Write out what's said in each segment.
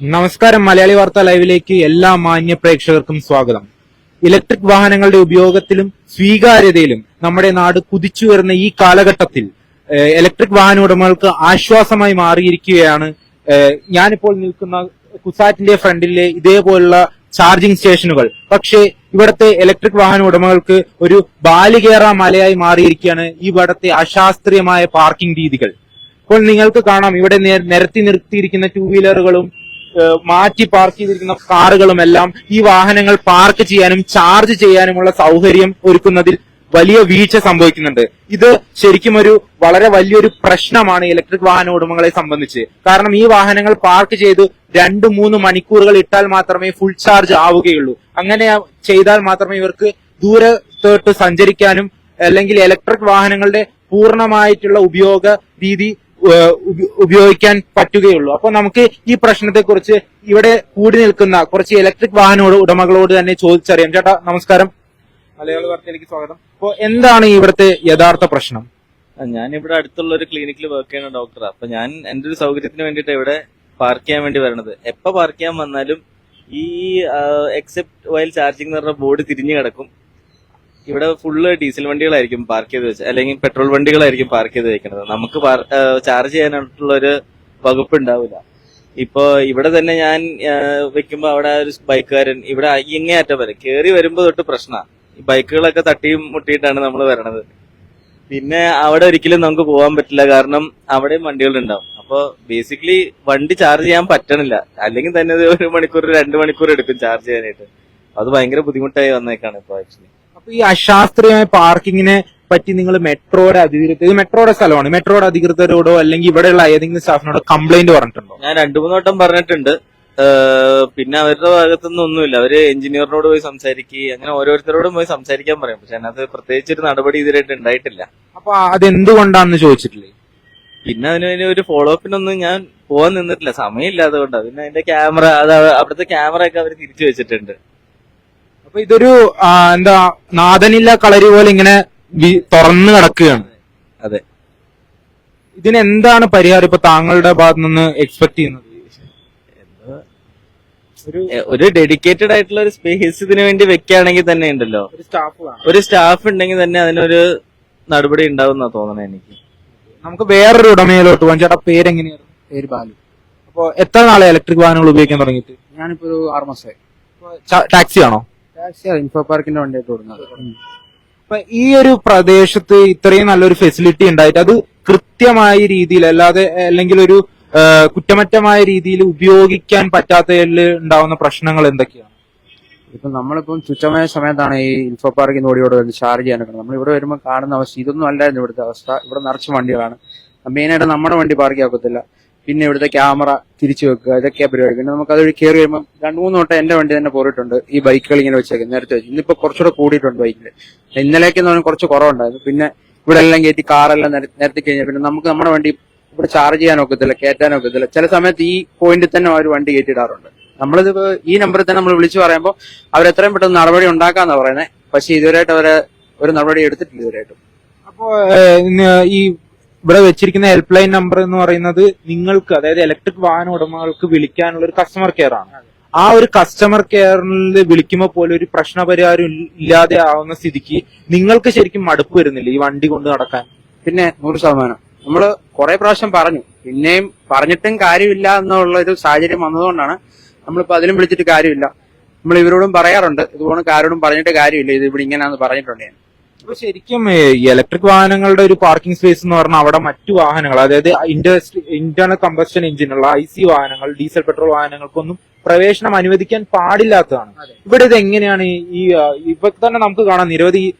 നമസ്കാരം. മലയാളി വാർത്ത ലൈവിലേക്ക് എല്ലാ മാന്യ പ്രേക്ഷകർക്കും സ്വാഗതം. ഇലക്ട്രിക് വാഹനങ്ങളുടെ ഉപയോഗത്തിലും സ്വീകാര്യതയിലും നമ്മുടെ നാട് കുതിച്ചു വരുന്ന ഈ കാലഘട്ടത്തിൽ ഇലക്ട്രിക് വാഹന ഉടമകൾക്ക് ആശ്വാസമായി മാറിയിരിക്കുകയാണ്. ഞാനിപ്പോൾ നിൽക്കുന്ന കുസാറ്റിന്റെ ഫ്രണ്ടിലെ ഇതേപോലുള്ള ചാർജിംഗ് സ്റ്റേഷനുകൾ. പക്ഷേ ഇവിടുത്തെ ഇലക്ട്രിക് വാഹന ഉടമകൾക്ക് ഒരു ബാലികേറ മലയായി മാറിയിരിക്കുകയാണ് ഇവിടത്തെ അശാസ്ത്രീയമായ പാർക്കിംഗ് രീതികൾ. ഇപ്പോൾ നിങ്ങൾക്ക് കാണാം ഇവിടെ നിരത്തി നിർത്തിയിരിക്കുന്ന ടൂ വീലറുകളും മാറ്റി പാർക്ക് ചെയ്തിരിക്കുന്ന കാറുകളും എല്ലാം ഈ വാഹനങ്ങൾ പാർക്ക് ചെയ്യാനും ചാർജ് ചെയ്യാനുമുള്ള സൗകര്യം ഒരുക്കുന്നതിൽ വലിയ വീഴ്ച സംഭവിക്കുന്നുണ്ട്. ഇത് ശരിക്കും ഒരു വളരെ വലിയൊരു പ്രശ്നമാണ് ഇലക്ട്രിക് വാഹന ഉടമകളെ സംബന്ധിച്ച്. കാരണം ഈ വാഹനങ്ങൾ പാർക്ക് ചെയ്ത് രണ്ട് മൂന്ന് മണിക്കൂറുകൾ ഇട്ടാൽ മാത്രമേ ഫുൾ ചാർജ് ആവുകയുള്ളൂ. അങ്ങനെ ചെയ്താൽ മാത്രമേ ഇവർക്ക് ദൂരത്തോട്ട് സഞ്ചരിക്കാനും അല്ലെങ്കിൽ ഇലക്ട്രിക് വാഹനങ്ങളുടെ പൂർണമായിട്ടുള്ള ഉപയോഗ രീതി ഉപയോഗിക്കാൻ പറ്റുകയുള്ളൂ. അപ്പൊ നമുക്ക് ഈ പ്രശ്നത്തെ കുറിച്ച് ഇവിടെ കൂടി നിൽക്കുന്ന കുറച്ച് ഇലക്ട്രിക് വാഹന ഉടമകളോട് തന്നെ ചോദിച്ചറിയാം. ചേട്ടാ നമസ്കാരം. മലയാള വാർത്തയിലേക്ക് സ്വാഗതം. അപ്പൊ എന്താണ് ഇവിടുത്തെ യഥാർത്ഥ പ്രശ്നം? ഞാൻ ഇവിടെ അടുത്തുള്ള ഒരു ക്ലിനിക്കിൽ വർക്ക് ചെയ്യുന്ന ഡോക്ടറാണ് അപ്പൊ ഞാൻ എന്റെ ഒരു സൗകര്യത്തിന് വേണ്ടിയിട്ട് ഇവിടെ പാർക്ക് ചെയ്യാൻ വേണ്ടി വരണത്. എപ്പോ പാർക്ക് ചെയ്യാൻ വന്നാലും ഈ എക്സെപ്റ്റ് വയൽ ചാർജിംഗ് എന്ന് പറഞ്ഞ ബോർഡ് തിരിഞ്ഞു കിടക്കും. ഇവിടെ ഫുള്ള് ഡീസൽ വണ്ടികളായിരിക്കും പാർക്ക് ചെയ്ത് വെച്ച് അല്ലെങ്കിൽ പെട്രോൾ വണ്ടികളായിരിക്കും പാർക്ക് ചെയ്ത് വെക്കുന്നത്. നമുക്ക് ചാർജ് ചെയ്യാനായിട്ടുള്ള ഒരു വകുപ്പ് ഉണ്ടാവില്ല ഇപ്പോ ഇവിടെ തന്നെ ഞാൻ വെക്കുമ്പോ അവിടെ ഒരു ബൈക്കുകാരൻ ഇവിടെ ഇങ്ങേ അറ്റം വരെ കേറി വരുമ്പോ തൊട്ട് പ്രശ്നമാണ് ഈ ബൈക്കുകളൊക്കെ തട്ടിയും മുട്ടിയിട്ടാണ് നമ്മൾ വരണത്. പിന്നെ അവിടെ ഒരിക്കലും നമുക്ക് പോകാൻ പറ്റില്ല കാരണം അവിടെയും വണ്ടികൾ ഉണ്ടാവും. അപ്പൊ ബേസിക്കലി വണ്ടി ചാർജ് ചെയ്യാൻ പറ്റണില്ല. അല്ലെങ്കിൽ തന്നെ ഒരു മണിക്കൂർ രണ്ട് മണിക്കൂർ എടുക്കും ചാർജ് ചെയ്യാനായിട്ട്. അത് ഭയങ്കര ബുദ്ധിമുട്ടായി വന്നേക്കാണ് ഇപ്പൊ ആക്ച്വലി ഈ അശാസ്ത്രീയമായ പാർക്കിങ്ങിനെ പറ്റി നിങ്ങൾ മെട്രോയുടെ അധികൃതർ ഇത് മെട്രോയുടെ സ്ഥലമാണ്. മെട്രോയുടെ അധികൃതരോടോ അല്ലെങ്കിൽ ഇവിടെയുള്ള ഏതെങ്കിലും സ്റ്റാഫിനോടോ കംപ്ലൈന്റ് പറഞ്ഞിട്ടുണ്ടോ? ഞാൻ രണ്ടു മൂന്ന് വട്ടം പറഞ്ഞിട്ടുണ്ട്. പിന്നെ അവരുടെ ഭാഗത്തുനിന്ന് ഒന്നുമില്ല. അവർ എഞ്ചിനീയറിനോട് പോയി സംസാരിക്കുക അങ്ങനെ ഓരോരുത്തരോടും പോയി സംസാരിക്കാൻ പറയും. പക്ഷെ അതിനകത്ത് പ്രത്യേകിച്ച് ഒരു നടപടി ഇതുവരെയായിട്ട് ഉണ്ടായിട്ടില്ല. അപ്പൊ അതെന്തുകൊണ്ടാണെന്ന് ചോദിച്ചിട്ടില്ലേ? പിന്നെ അതിന് ഒരു ഫോളോ അപ്പിനൊന്നും ഞാൻ പോകാൻ നിന്നിട്ടില്ല. സമയമില്ലാത്തതുകൊണ്ട്. പിന്നെ അതിന്റെ ക്യാമറ അത് അവ- അവിടുത്തെ ക്യാമറ ഒക്കെ അവർ തിരിച്ചു വെച്ചിട്ടുണ്ട്. അപ്പൊ ഇതൊരു എന്താ നാഥനില്ല കളരി പോലെ ഇങ്ങനെ തുറന്നു കിടക്കുകയാണ്. അതെ. ഇതിന് എന്താണ് പരിഹാരം ഇപ്പൊ താങ്കളുടെ ഭാഗത്ത് നിന്ന് എക്സ്പെക്ട് ചെയ്യുന്നത്? ഒരു ഒരു ഡെഡിക്കേറ്റഡ് ആയിട്ടുള്ള ഒരു സ്പേസ് ഇതിനു വേണ്ടി വെക്കുകയാണെങ്കിൽ തന്നെ ഉണ്ടല്ലോ. ഒരു സ്റ്റാഫ് ഒരു സ്റ്റാഫ് ഉണ്ടെങ്കിൽ തന്നെ അതിനൊരു നടപടി ഉണ്ടാവും തോന്നണേ എനിക്ക്. നമുക്ക് വേറൊരു ഉടമയിലോട്ട് പോകാൻ ചേട്ടാ പേരെങ്ങനെയാണ്? പേര് ബാലു. അപ്പൊ എത്ര നാളെ ഇലക്ട്രിക് വാഹനങ്ങൾ ഉപയോഗിക്കാൻ തുടങ്ങിയിട്ട്? ഞാനിപ്പോ ഒരു ആറ് മാസമായി. ടാക്സി ആണോ? ടാക്സി ഇൻഫോ പാർക്കിന്റെ വണ്ടിയായിട്ട് ഓടുന്നത് അപ്പൊ ഈ ഒരു പ്രദേശത്ത് ഇത്രയും നല്ലൊരു ഫെസിലിറ്റി ഉണ്ടായിട്ട് അത് കൃത്യമായ രീതിയിൽ അല്ലാതെ അല്ലെങ്കിൽ ഒരു കുറ്റമറ്റമായ രീതിയിൽ ഉപയോഗിക്കാൻ പറ്റാത്തതിൽ ഉണ്ടാവുന്ന പ്രശ്നങ്ങൾ എന്തൊക്കെയാണ്? ഇപ്പൊ നമ്മളിപ്പം തുച്ഛമായ സമയത്താണ് ഈ ഇൻഫോ പാർക്കിന് നിന്ന് ഓടിയോട് വരുന്നത് ചാർജ് ചെയ്യാനൊക്കെ. നമ്മൾ ഇവിടെ വരുമ്പോൾ കാണുന്ന അവസ്ഥ ഇതൊന്നും അല്ലായിരുന്നു ഇവിടുത്തെ അവസ്ഥ. ഇവിടെ നിറച്ച് വണ്ടികളാണ്. മെയിനായിട്ട് നമ്മുടെ വണ്ടി പാർക്ക് ആക്കത്തില്ല പിന്നെ ഇവിടുത്തെ ക്യാമറ തിരിച്ചു വെക്കുക ഇതൊക്കെ പരിപാടി പിന്നെ നമുക്ക് അതൊരു കയറി വരുമ്പോൾ രണ്ട് മൂന്ന് വട്ടം എന്റെ വണ്ടി തന്നെ പോയിട്ടുണ്ട് ഈ ബൈക്കുകൾ ഇങ്ങനെ വെച്ചേക്കും നേരത്തെ വെച്ച്. ഇന്നിപ്പോ കുറച്ചുകൂടെ കൂടിയിട്ടുണ്ട് ബൈക്കിൽ ഇന്നലേക്ക് എന്ന് കുറച്ച് കുറവുണ്ടായിരുന്നു. പിന്നെ ഇവിടെ എല്ലാം കയറ്റി കാറെല്ലാം നേരത്തെ നിരത്തി കഴിഞ്ഞാൽ പിന്നെ നമുക്ക് നമ്മുടെ വണ്ടി ഇവിടെ ചാർജ് ചെയ്യാൻ ഒക്കത്തില്ല കയറ്റാൻ ഒക്കത്തില്ല. ചില സമയത്ത് ഈ പോയിന്റിൽ തന്നെ അവർ വണ്ടി കയറ്റിയിടാറുണ്ട്. നമ്മളിത് ഈ നമ്പറിൽ തന്നെ നമ്മൾ വിളിച്ചു പറയുമ്പോൾ അവർ എത്രയും പെട്ടെന്ന് നടപടി ഉണ്ടാക്കാന്നാ പറയുന്നത് പക്ഷെ ഇതുവരെയായിട്ട് അവരെ ഒരു നടപടി എടുത്തിട്ടില്ല ഇതുവരെയായിട്ടും. അപ്പോ ഈ ഇവിടെ വെച്ചിരിക്കുന്ന ഹെൽപ്പ് ലൈൻ നമ്പർ എന്ന് പറയുന്നത് നിങ്ങൾക്ക് അതായത് ഇലക്ട്രിക് വാഹന ഉടമകൾക്ക് വിളിക്കാനുള്ള ഒരു കസ്റ്റമർ കെയർ ആണ്. ആ ഒരു കസ്റ്റമർ കെയറിൽ വിളിക്കുമ്പോൾ പോലും ഒരു പ്രശ്നപരിഹാരം പരിഹാരം ഇല്ലാതെ ആവുന്ന സ്ഥിതിക്ക് നിങ്ങൾക്ക് ശരിക്കും മടുപ്പ് വരുന്നില്ല ഈ വണ്ടി കൊണ്ട് നടക്കാൻ? പിന്നെ നൂറ് ശതമാനം. നമ്മൾ കുറെ പ്രാവശ്യം പറഞ്ഞു. പിന്നെയും പറഞ്ഞിട്ടും കാര്യമില്ല എന്നുള്ള ഒരു സാഹചര്യം വന്നതുകൊണ്ടാണ് നമ്മളിപ്പോ അതിലും വിളിച്ചിട്ട് കാര്യമില്ല. നമ്മൾ ഇവരോടും പറയാറുണ്ട്. ഇതുപോലെ ആരോടും പറഞ്ഞിട്ട് കാര്യമില്ല. ഇത് ഇവിടെ ഇങ്ങനെയാന്ന് പറഞ്ഞിട്ടുണ്ട് ഞാൻ അപ്പൊ ശരിക്കും ഇലക്ട്രിക് വാഹനങ്ങളുടെ ഒരു പാർക്കിംഗ് സ്പേസ് എന്ന് പറഞ്ഞാൽ അവിടെ മറ്റു വാഹനങ്ങൾ അതായത് ഇൻഡസ്ട്രി ഇന്റേണൽ കമ്പസ്റ്റൻ എഞ്ചിനുള്ള ഐ സി വാഹനങ്ങൾ ഡീസൽ പെട്രോൾ വാഹനങ്ങൾക്കൊന്നും പ്രവേശനം അനുവദിക്കാൻ പാടില്ലാത്തതാണ്. ഇവിടെ ഇത് എങ്ങനെയാണ് ഈ- ഇപ്പൊ തന്നെ നമുക്ക് കാണാം നിരവധി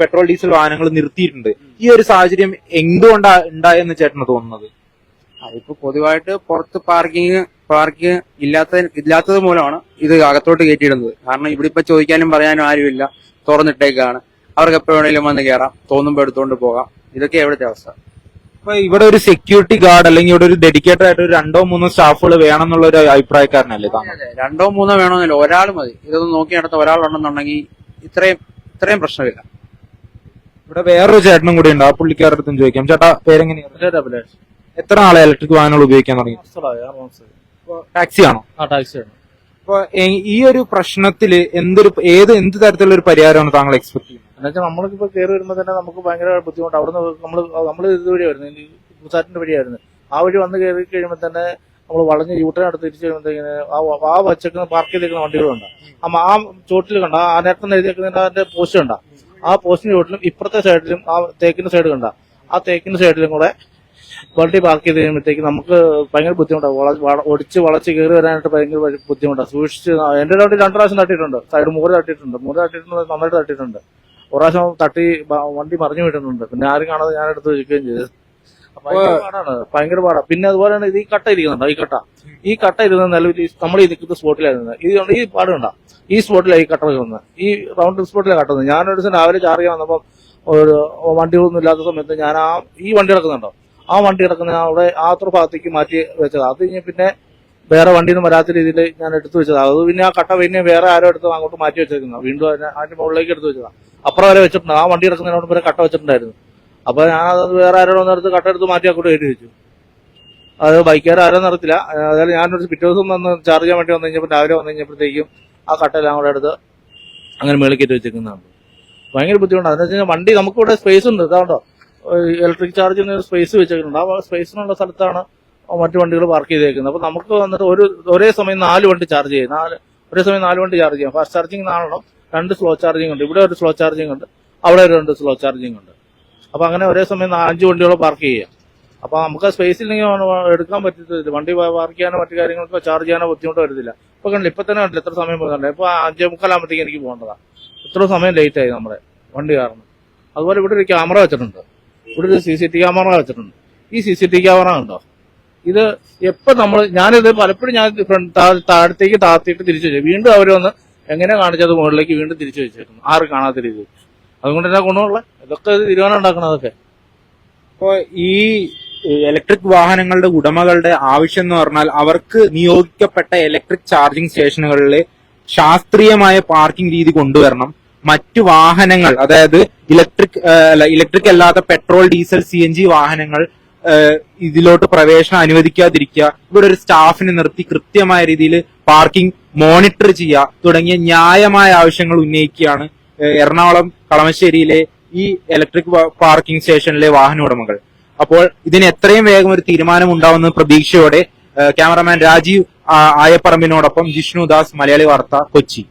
പെട്രോൾ ഡീസൽ വാഹനങ്ങൾ നിർത്തിയിട്ടുണ്ട്. ഈ ഒരു സാഹചര്യം എന്തുകൊണ്ടാ ഉണ്ടായെന്ന് ചേട്ടന് തോന്നുന്നത്? അതിപ്പോ പൊതുവായിട്ട് പുറത്ത് പാർക്കിംഗ് പാർക്കിംഗ് ഇല്ലാത്ത ഇല്ലാത്തത് മൂലമാണ് ഇത് അകത്തോട്ട് കയറ്റിയിടുന്നത്. കാരണം ഇവിടെ ഇപ്പൊ ചോദിക്കാനും പറയാനും ആരുമില്ല. തുറന്നിട്ടേക്കാണ്. അവർക്ക് എപ്പോ വേണേലും വന്ന് കയറാം തോന്നുമ്പോ എടുത്തോണ്ട് പോകാം. ഇതൊക്കെ എവിടുത്തെ അവസ്ഥ? അപ്പൊ ഇവിടെ ഒരു സെക്യൂരിറ്റി ഗാർഡ് അല്ലെങ്കിൽ ഇവിടെ ഒരു ഡെഡിക്കേറ്റഡ് ആയിട്ട് ഒരു രണ്ടോ മൂന്നോ സ്റ്റാഫുകൾ വേണം എന്നുള്ള ഒരു അഭിപ്രായക്കാരനല്ലേ താങ്കൾ രണ്ടോ മൂന്നോ വേണമെന്നില്ല. ഒരാൾ മതി. ഇതൊന്നും നോക്കി നടത്ത ഒരാളുണ്ടെന്നുണ്ടെങ്കിൽ ഇത്രയും ഇത്രയും പ്രശ്നമില്ല. ഇവിടെ വേറൊരു ചേട്ടനും കൂടി ഉണ്ട്. ആ പുള്ളിക്കാരുടെ അടുത്തും ചോദിക്കാം. ചേട്ടാ പേരെങ്ങനെയാണ് എത്ര ആളെ ഇലക്ട്രിക് വാഹനങ്ങൾ ഉപയോഗിക്കാൻ തുടങ്ങി? ടാക്സി ആണോ? ആ ടാക്സി ആണ്. അപ്പൊ ഈ ഒരു പ്രശ്നത്തിൽ എന്തൊരു ഏത് എന്ത് തരത്തിലുള്ള ഒരു പരിഹാരമാണ് താങ്കൾ എക്സ്പെക്ട് ചെയ്യുന്നത്? എന്നുവെച്ചാൽ നമ്മളിപ്പോ കയറി വരുമ്പോൾ തന്നെ നമുക്ക് ഭയങ്കര ബുദ്ധിമുട്ട്. അവിടുന്ന് നമ്മൾ നമ്മൾ ഇത് വഴി വരുന്നത് കുസാറ്റിന്റെ വഴിയായിരുന്നു. ആ വഴി വന്ന് കയറി കഴിയുമ്പോൾ തന്നെ നമ്മൾ വളഞ്ഞ് യൂട്ടറിനടുത്ത് തിരിച്ചു കഴിയുമ്പോഴത്തേക്കിന് ആ വച്ചേക്കുന്ന പാർക്ക് ചെയ്തേക്കുന്ന വണ്ടികളുണ്ട്. ആ ആ ചോട്ടിൽ കണ്ട ആ നേരത്തെ എഴുതിയേക്കുന്നതിന്റെ അതിന്റെ പോസ്റ്റ് കണ്ട. ആ പോസ്റ്റിന്റെ ചോട്ടിലും ഇപ്പുറത്തെ സൈഡിലും ആ തേക്കിന്റെ സൈഡ് കണ്ട. ആ തേക്കിന്റെ സൈഡിലും കൂടെ വണ്ടി പാർക്ക് ചെയ്ത് കഴിയുമ്പോഴത്തേക്ക് നമുക്ക് ഭയങ്കര ബുദ്ധിമുട്ടാണ് ഒടിച്ച് വളച്ച് കയറി വരാനായിട്ട് ഭയങ്കര ബുദ്ധിമുട്ടാണ് സൂക്ഷിച്ച് എന്റെ രണ്ട് പ്രാവശ്യം തട്ടിയിട്ടുണ്ട്. സൈഡ് മൂറ് തട്ടിയിട്ടുണ്ട്. മൂറ് തട്ടിയിട്ടുണ്ട് നന്നായിട്ട് തട്ടിയിട്ടുണ്ട്. പ്രാവശ്യം തട്ടി വണ്ടി മറിഞ്ഞു വിട്ടുന്നുണ്ട് പിന്നെ ആരും കാണാതെ ഞാൻ എടുത്ത് വെക്കുകയും ചെയ്തു. ഭയങ്കര പാടാണ്. ഭയങ്കര പാടാണ് പിന്നെ അതുപോലെ തന്നെ ഇത് ഈ കട്ട ഇരിക്കുന്നുണ്ടോ? ഈ കട്ട. ഈ കട്ട ഇരുന്ന നിലവിൽ നമ്മൾ ഈ നിൽക്കുന്ന സ്പോട്ടിലായിരുന്നു ഇത് കൊണ്ട്? ഈ പാട് കണ്ട? ഈ സ്പോട്ടിലാണ് ഈ കട്ട നിൽക്കുന്നത്. ഈ റൗണ്ട് സ്പോട്ടിലാണ് കട്ടുന്നത് ഞാനൊരു ദിവസം രാവിലെ ചാർജ് ചെയ്യാൻ വന്നപ്പോൾ ഒരു വണ്ടികളൊന്നും ഇല്ലാത്ത സമയത്ത് ഞാൻ ആ ഈ വണ്ടി കിടക്കുന്നുണ്ടോ? ആ വണ്ടി കിടക്കുന്ന ഞാൻ അവിടെ ആ അത്ര ഭാഗത്തേക്ക് മാറ്റി വെച്ചത്. അത് കഴിഞ്ഞ് പിന്നെ വേറെ വണ്ടിയൊന്നും വരാത്ത രീതിയിൽ ഞാൻ എടുത്തു വെച്ചതാണ് അത് പിന്നെ ആ കട്ട പിന്നെ വേറെ ആരോ എടുത്ത് അങ്ങോട്ട് മാറ്റി വെച്ചേക്കുന്നത്. വീണ്ടും അതിന് അതിന്റെ മുകളിലേക്ക് എടുത്തു വെച്ചതാ. അപ്പുറം വരെ വെച്ചിട്ടുണ്ട്. ആ വണ്ടി കിടക്കുന്നതിനോട് വരെ കട്ട വെച്ചിട്ടുണ്ടായിരുന്നു. അപ്പോൾ ഞാൻ അത് വേറെ ആരോട് ഒന്നെടുത്ത് കട്ട എടുത്ത് മാറ്റി അങ്ങോട്ട് കയറ്റി വെച്ചു. അത് ബൈക്കുകാർ ആരോ നടത്തില്ല അതായത് ഞാനൊരു പിറ്റേ ദിവസം വന്ന് ചാർജ് ചെയ്യാൻ വേണ്ടി വന്നു കഴിഞ്ഞപ്പോൾ രാവിലെ വന്നു കഴിഞ്ഞപ്പോഴത്തേക്കും ആ കട്ടെല്ലാം കൂടെ എടുത്ത് അങ്ങനെ മേളിൽ കയറ്റി വെച്ചേക്കുന്നതാണ്. ഭയങ്കര ബുദ്ധിമുട്ടാണ്. എന്ന് വെച്ചാൽ വണ്ടി നമുക്കിവിടെ സ്പേസ് ഉണ്ട്. ഇതാണ്ടോ ഇലക്ട്രിക് ചാർജ് ചാർജിന് സ്പേസ് വെച്ചിട്ടുണ്ട് ആ സ്പേസിനുള്ള സ്ഥലത്താണ് മറ്റു വണ്ടികൾ പാർക്ക് ചെയ്തേക്കുന്നത്. അപ്പോൾ നമുക്ക് വന്നിട്ട് ഒരു ഒരേ സമയം നാല് വണ്ടി ചാർജ് ചെയ്യും. നാല് ഒരേ സമയം നാല് വണ്ടി ചാർജ് ചെയ്യാം. ഫാസ്റ്റ് ചാർജിങ് നാലെണ്ണം. രണ്ട് സ്ലോ ചാർജിങ് ഉണ്ട്. ഇവിടെ ഒരു സ്ലോ ചാർജിങ് ഉണ്ട്. അവിടെ ഒരു രണ്ട് സ്ലോ ചാർജിങ് ഉണ്ട്. അപ്പോൾ അങ്ങനെ ഒരേ സമയം അഞ്ച് വണ്ടികൾ പാർക്ക് ചെയ്യാം അപ്പോൾ നമുക്ക് സ്പേസ് ഇല്ലെങ്കിൽ എടുക്കാൻ പറ്റത്തില്ല. വണ്ടി പാർക്ക് ചെയ്യാനോ മറ്റു കാര്യങ്ങൾക്കോ ചാർജ് ചെയ്യാനോ ബുദ്ധിമുട്ട് വരുന്നില്ല ഇപ്പൊ കണ്ടില്ല ഇപ്പൊ തന്നെ കണ്ടില്ല എത്ര സമയം പോകുന്നുണ്ട് ഇപ്പൊ അഞ്ചേ മുക്കാലാകുമ്പോഴത്തേക്ക് എനിക്ക് പോകേണ്ടതാണ് ഇത്ര സമയം ലേറ്റ് ആയി നമ്മുടെ വണ്ടി കാരണം അതുപോലെ ഇവിടെ ഒരു ക്യാമറ വെച്ചിട്ടുണ്ട്. ഇവിടെ ഒരു സി സി ടി ക്യാമറ വെച്ചിട്ടുണ്ട്. ഈ സി സി ടി ക്യാമറ ഉണ്ടോ ഇത് എപ്പോ നമ്മൾ ഞാനിത് പലപ്പോഴും ഞാൻ താഴത്തേക്ക് താഴ്ത്തിയിട്ട് തിരിച്ചു വീണ്ടും അവർ വന്ന് എങ്ങനെ കാണിച്ചത് മുകളിലേക്ക് വീണ്ടും തിരിച്ചു വെച്ചേക്കുന്നു? ആറ് കാണാത്ത രീതിയിൽ അതുകൊണ്ട് എന്നാ ഗുണമുള്ള? ഇതൊക്കെ ഇത് തീരുമാനം ഉണ്ടാക്കണതൊക്കെ അപ്പോ ഈ ഇലക്ട്രിക് വാഹനങ്ങളുടെ ഉടമകളുടെ ആവശ്യം എന്ന് പറഞ്ഞാൽ അവർക്ക് നിയോഗിക്കപ്പെട്ട ഇലക്ട്രിക് ചാർജിംഗ് സ്റ്റേഷനുകളിൽ ശാസ്ത്രീയമായ പാർക്കിംഗ് രീതി കൊണ്ടുവരണം. മറ്റു വാഹനങ്ങൾ അതായത് ഇലക്ട്രിക് ഇലക്ട്രിക് അല്ലാത്ത പെട്രോൾ ഡീസൽ സി വാഹനങ്ങൾ ഇതിലോട്ട് പ്രവേശനം അനുവദിക്കാതിരിക്കുക. ഇവിടെ ഒരു സ്റ്റാഫിനെ നിർത്തി കൃത്യമായ രീതിയിൽ പാർക്കിംഗ് മോണിറ്റർ ചെയ്യുക തുടങ്ങിയ ന്യായമായ ആവശ്യങ്ങൾ ഉന്നയിക്കുകയാണ് എറണാകുളം കളമശ്ശേരിയിലെ ഈ ഇലക്ട്രിക് പാർക്കിംഗ് സ്റ്റേഷനിലെ വാഹന ഉടമകൾ. അപ്പോൾ ഇതിന് എത്രയും വേഗം ഒരു തീരുമാനം ഉണ്ടാവുന്ന പ്രതീക്ഷയോടെ ക്യാമറാമാൻ രാജീവ് ആയപ്പറമ്പിനോടൊപ്പം ജിഷ്ണു ദാസ് മലയാളി വാർത്ത കൊച്ചി.